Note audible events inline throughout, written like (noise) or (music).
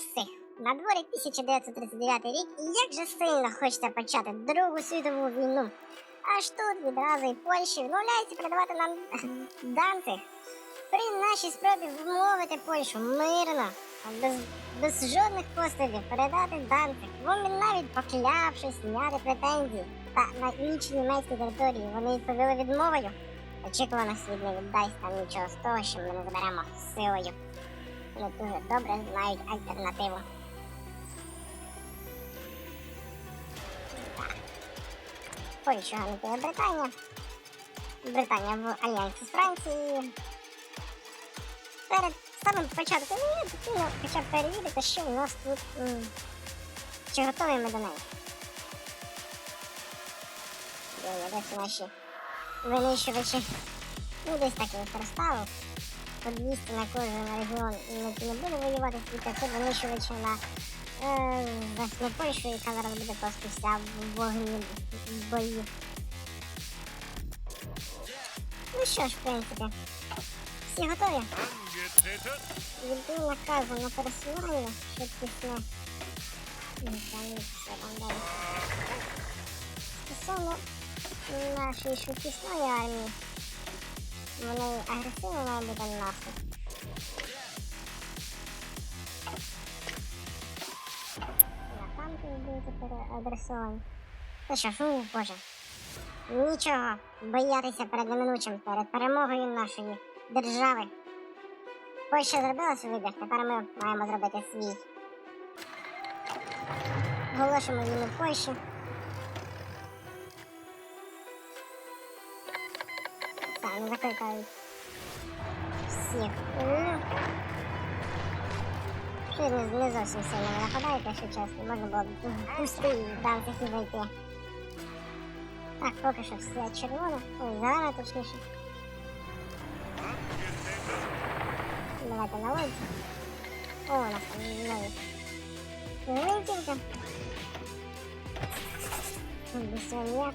всіх! На дворі 1939 рік і як же сильно хочеться почати Другу світову війну. Аж тут відразу і Польща відмовляється передавати нам (laughs) Данциг. При нашій спробі вмовити Польщу мирно, без, без жодних пострілів передати Данциг. Вони навіть поклявшись зняти претензії. Та на інші німецькі території вони відповіли відмовою. Очікувано світ не віддасть нам нічого з того, що ми не заберемо силою. Вони дуже добре знають альтернативу. Польщу ганитує Британія. Британія в альянсі з Францією. Перед самим початком війни потрібно хоча б перевірити, що в нас тут. Чи готові ми до неї. Де є десь наші винищувачі. Ну, десь так їх розставив. По 200 на кожен регіон не, не буде воювати світа, це винищувачі на власне Польщу, яка зараз буде просто вся в вогні в бою. Ну що ж, в принципі, всі готові? Віддаю наказу на пересування, щоб після... Ну. Стосовно нашої швидкісної армії, вони агресивно має бути наступ. На танки будуть переадресовані. Та що, фу, боже. Нічого боятися перед неминучим, перед перемогою нашої держави. Польща зробила свій вибір, тепер ми маємо зробити свій. Оголошуємо війну Польщі. Так, не закликають всіх. Ну, Ще не, не зовсім сильно не нападають, якщо чесно. Можна було б пусти і там таки зайти. Так, поки що все червоне. Ой, зелено точніше. Angetreten. Давайте на лодці. О, у нас там нові. Гвинтівка. Тут без ніяк.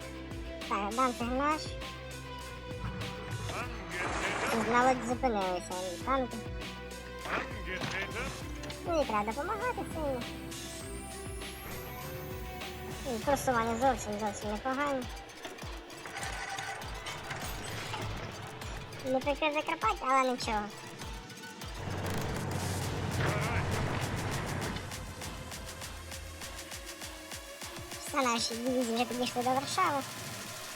Так, данциг наш. Angetreten. Тут на лодці зупинилися танки. Angetreten. Ну і треба допомагати сильно. І просування зовсім зовсім непогано. Не таке Закарпаття, але нічого. Все наші дивізії вже підійшли до Варшави.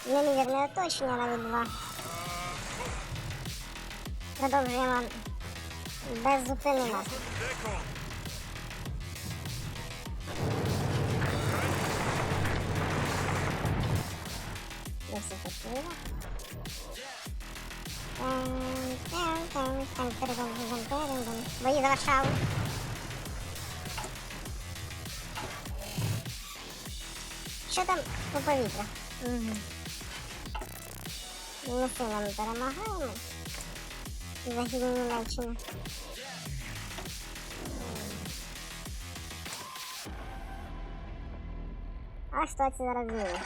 Неймовірне оточення навіть два. Продовжуємо наступ. Deckung. Не все хотіло. Бої за Варшаву. Що там по повітрю? Угу. Ми перемагаємо. Західні Німеччини. А що це зараз зміни?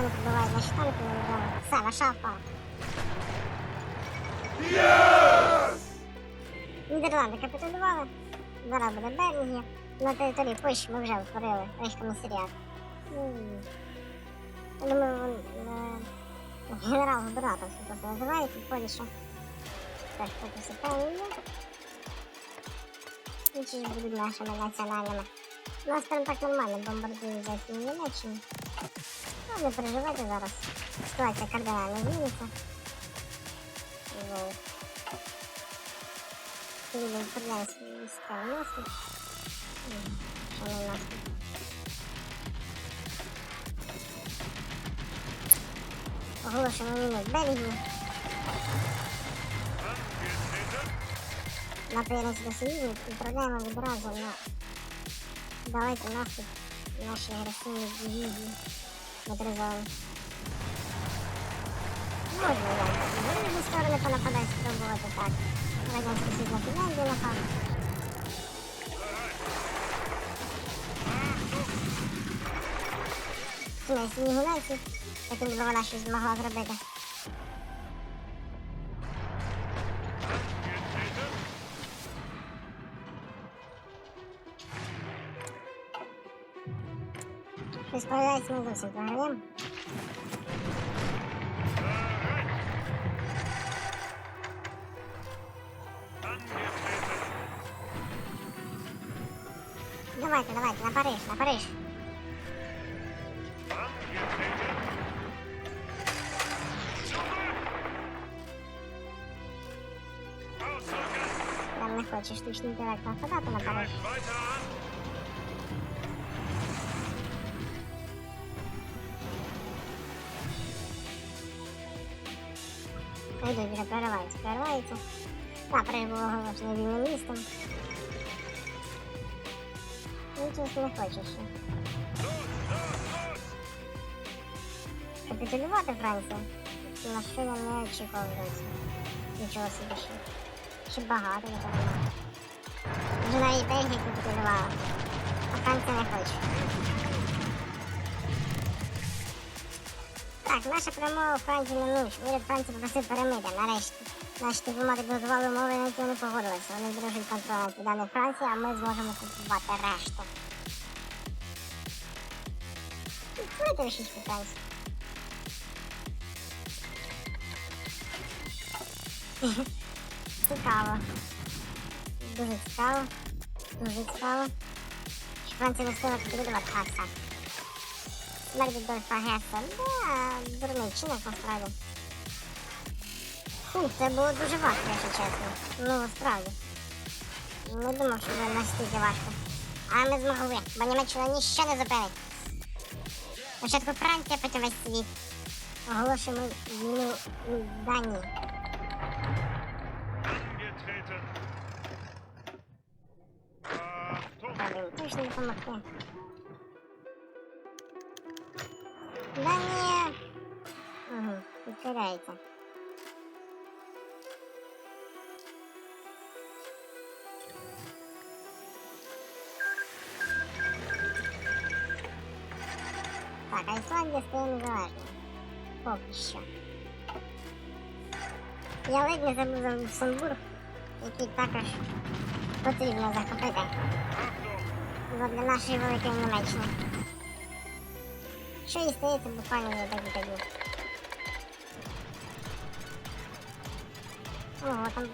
Вони побивають наші танки, невідомо. Все, Варшава впала. Нідерланди капітулювали. Зараз буде Бельгія. На території Польщі ми вже утворили рейхкомісаріат. Ну, Я думаю, е, генерал-губернатор це просто називають у Польщі. Теж поки все певні є. Інші ж будуть нашими національними. Нас прям так нормально бомбардують Західну Німеччину. Ну, не переживайте зараз. Ситуація кардинально зміниться. Вот. Люди свої війська в наступ. М, Що не наступ. Оголошуємо війну Бельгії. Angetreten. На приєдності до Союзу відправляємо відразу на далекий наступ наші агресивні дивізії моторизовані. Можна я в різні сторони понападати, спробувати так. Радянський Союз на Фінляндію напав. Кінець нігуляції, яким би вона щось змогла зробити. Щось появляється не зовсім програєм. Давайте, давайте, на Париж, на Париж. Прям не хоче штучний інтелект нападати на Париж. Ну, вже прориваються, прориваються. Так, Париж було оголошено вільним містом. Ну, чесно, не хоче ще. Капітулювати Франція? На що я не очікував зовсім. Нічого собі ще. Ще багато, напевно. Вже навіть Бельгія капітулювала. Так, наша перемога у Франції не нуж. Уряд Франції попросив перемир'я, нарешті. Наші дипломати дозволили умови, на які вони погодилися. Вони збережуть контроль над південною Франції, а ми зможемо купувати решту. Давайте російську Францію. Цікаво. Дуже цікаво. Дуже цікаво. Що Франція не встигла підбудувати Хакса. Смерть Дольфа Геса. Да, дурний чинок насправді. Фу, це було дуже важко, якщо чесно. Ну, справді. Не думав, що буде настільки важко. А ми змогли, бо Німеччина ніщо не зупинить. Спочатку Франція, потім весь світ. Оголошуємо війну Данії. Точно допомогти. Да ні. Угу, підкоряється. Так, а Ісландія стає незалежною. Поки що. Я ледь не забув за Люксембург, який також потрібно захопити. Для нашої великої Німеччини. Що і стається буквально за декілька днів. Ого, там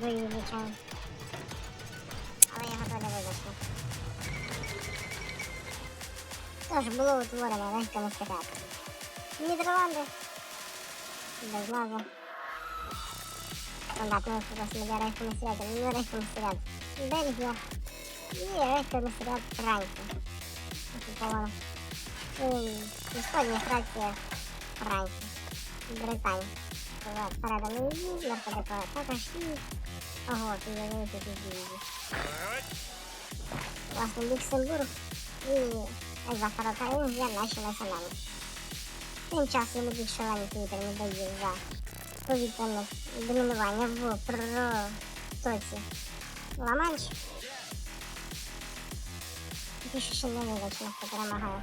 бої звичайно. Але я готова не вибачити. Тож було утворено легко секрет. Нідерланди. Без назви. Стандартно розміря рейхомісаріат, не рейхомісаріат. Бельгія. І рейхомісаріат Франції. Окуповано. І Іспанія, Франція, Франція. Британія. Переданий її, наркотика також і... Ого, тут є великі дивізії. Bereit. Власне, Люксембург і Ельзафара є наші національні. Тим часом йому більше лані Твіттер не дає за повітряне домінування в протоці Ла-Манш. Поки що не визначено, хто перемагає.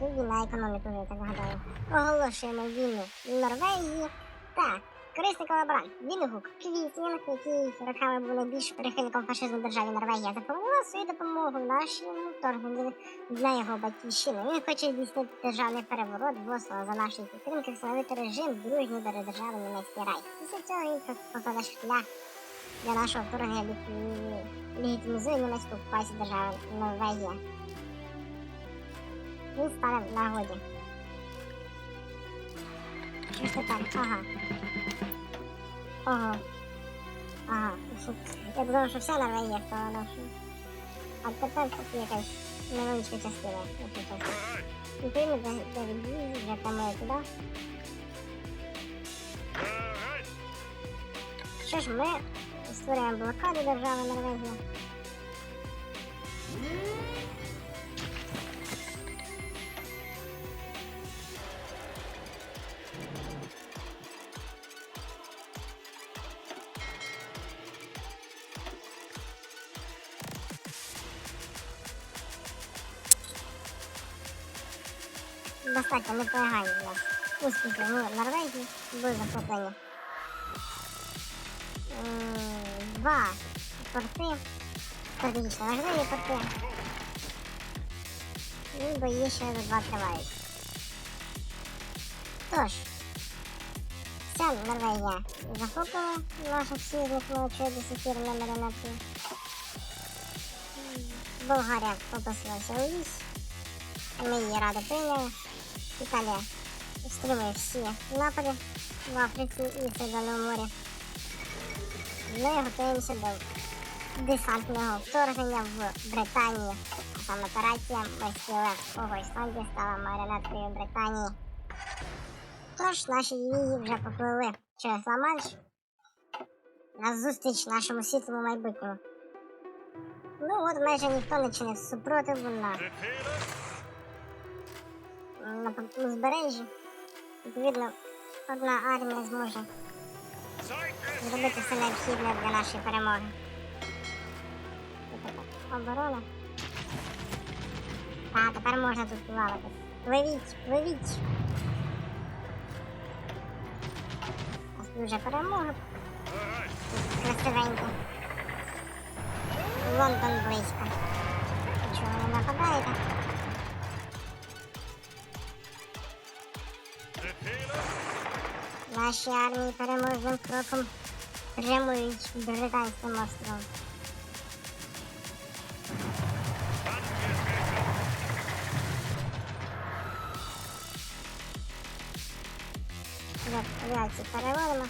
Тут війна економіку я так гадаю. Оголошуємо війну Норвегії. Так, корисний колаборант. Віннигук Квітін, який роками був найбільш прихильником фашизму державі Норвегія, запропонував свою допомогу нашому вторгненню на його батьківщину. Він хоче здійснити державний переворот в Осло за нашої підтримки, встановити режим дружній до держави німецький рай. Після цього він покладе шлях для нашого вторгнення лег- легітимізує німецьку окупацію держави Норвегія. Він стане в нагоді. Що ж тепер? Ага. Ага. Ага. Я думав, що вся Норвегія впала нашу. А тепер тут якась невеличка частина, якщо чесно. Bereit. Відповідно до, відбій, вже прямує туди. Що ж, ми створюємо блокаду держави Норвегія. Достатньо непогані для. Успіхи в Норвегії були захоплені. Два порти, стратегічно важливі порти. І бої ще за два тривають. Тож, ця Норвегія захопила наших сих пір не маріонетки. Болгарія попросилася у ліс. Ми її радо прийняли. Італія стримує всі напади в Африці і Середземному морі. Ми готуємося до десантного вторгнення в Британію. Саме операція Кого Ісландія стала маріонеткою Британії. Тож наші її вже поплили через Ла-Манш на зустріч нашому світлому майбутньому. Ну от майже ніхто не чинив супротиву на, Befehle? На узбережжі. Відповідно, одна армія зможе зробити все необхідне для нашої перемоги. Оборона. А, тепер можна тут плавати. Пливіть, пливіть. У нас тут вже перемога. Красивенько. Лондон близько. Чого ви нападаєте? Наші армії переможним кроком прямують британським островом. Давайте переводимо.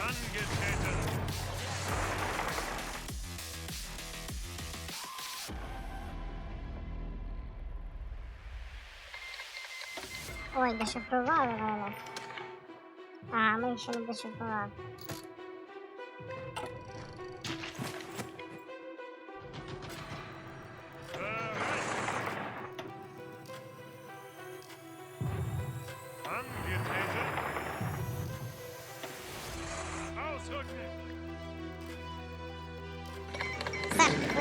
Angetreten. Ой, дешифрували вони. А, ми ще не дешифрували.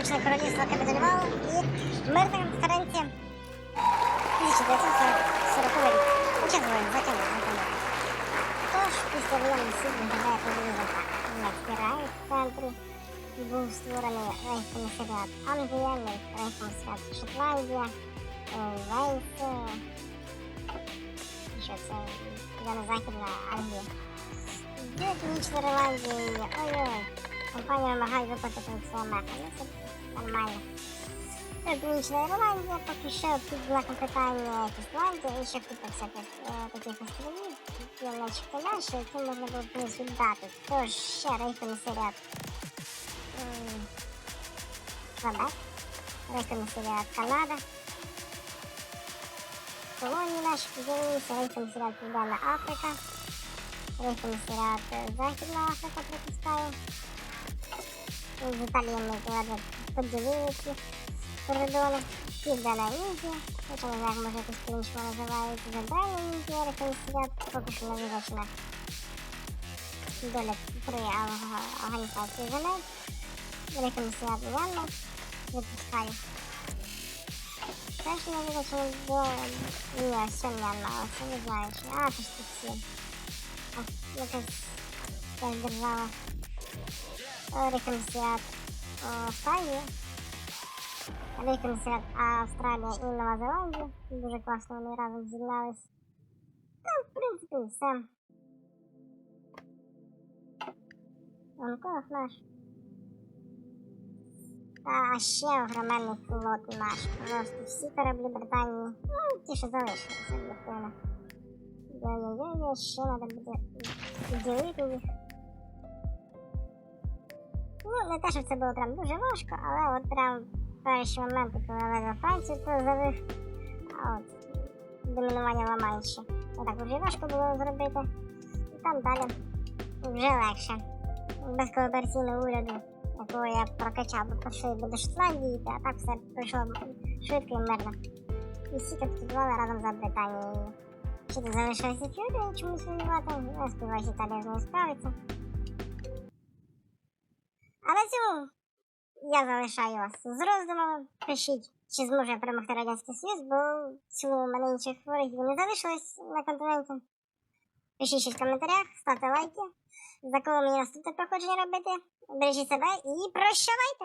Сполучене Королівство капітулювало і мирна конференція 1940 рік. Початково затягнули затягнули. Тож, після суд виглядає приблизно так. Німецький рай в центрі був створений рейхкомісаріат Англія, рейхкомісаріат Шотландія, Вельс, що це Південно-Західна Англія. Північна Ірландія, ой-ой, компанія вимагає виплатити це меха. Нормально. Північна Ірландія, поки що під знаком питання Ісландія і ще купа всяких е, таких островів, півночі наші, які можна було б колись віддати. Тож ще рейхкомісаріат м, Квебек, рейхкомісаріат Канада, колонії наші поділилися, рейхкомісаріат Південна Африка, рейхкомісаріат е, Західна Африка припускає. З Італії ми поділили ці кордони. Південна Індія, хоча не знаю, може якось по-іншому називають. Центральна Індія, рекомісаріат, поки що не визначена доля при організації земель. Рекомісаріат Мьянма випускає. Теж не визначено до... Ні, це але це не знаю, чи... А, це ж тут всі. Якась теж держава. Е, Австралії. Рекомісаріат Австралія і Нова Зеландія. Дуже класно вони разом з'єднались. Ну, в принципі, все. Онколог наш. Та ще огроменний флот наш. Просто всі кораблі Британії. Ну, ті, що залишилися, буквально. Йо-йо-йо, ще треба буде ділити їх. Ну, не те, що це було прям дуже важко, але от прям перші моменти, коли я Францію позавив, а от домінування Ла-Манші. так вже важко було зробити. І там далі вже легше. Без коопераційного уряду, якого я прокачав до першої до Шотландії, а так все пройшло швидко і мирно. І всі капітулювали разом за Британією. Ще тут залишилося Фьюрі чомусь воювати, я сподіваюся, Італія з нею справиться. Цьому я залишаю вас з роздумами. Пишіть, чи зможу я перемогти Радянський Союз, бо в цілому мене інших ворогів не залишилось на континенті. Пишіть щось в коментарях, ставте лайки. За кого мені наступне проходження робити. Бережіть себе і прощавайте!